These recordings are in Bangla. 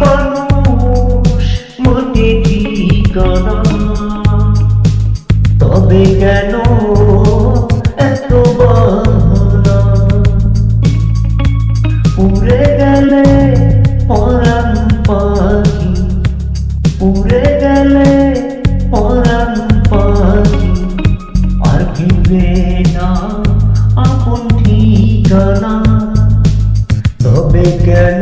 মানুষ মোটে এত বাহানা? উড়ে গেলে পরাণ পাখি। উড়ে গেলে পরাণ পাখি। আর ফিরবে না আপন ঠিকানা। তবে কেন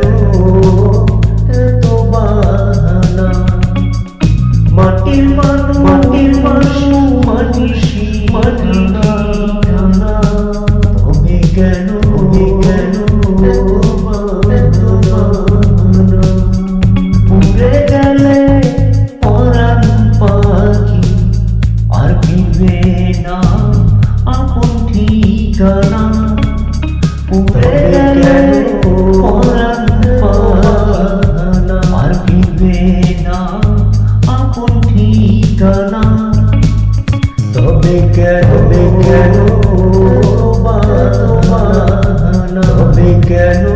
না আপন ঠিকানা উড়ে গেল পরাণ পানা আর ফিরবে না আপন ঠিকানা তবে কেন কেন? তবে কেন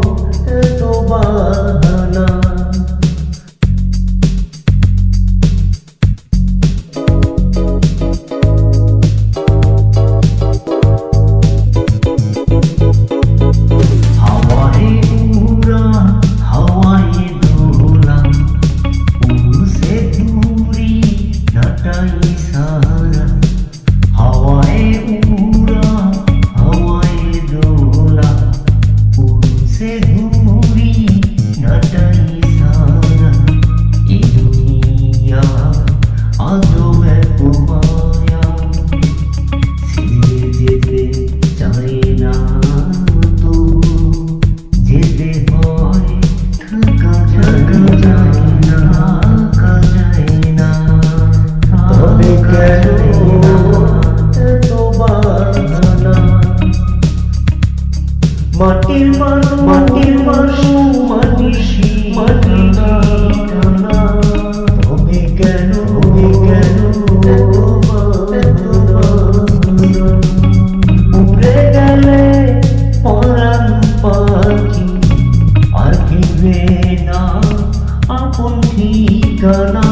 আপন ঠিকানা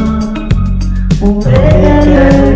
উড়ে গেল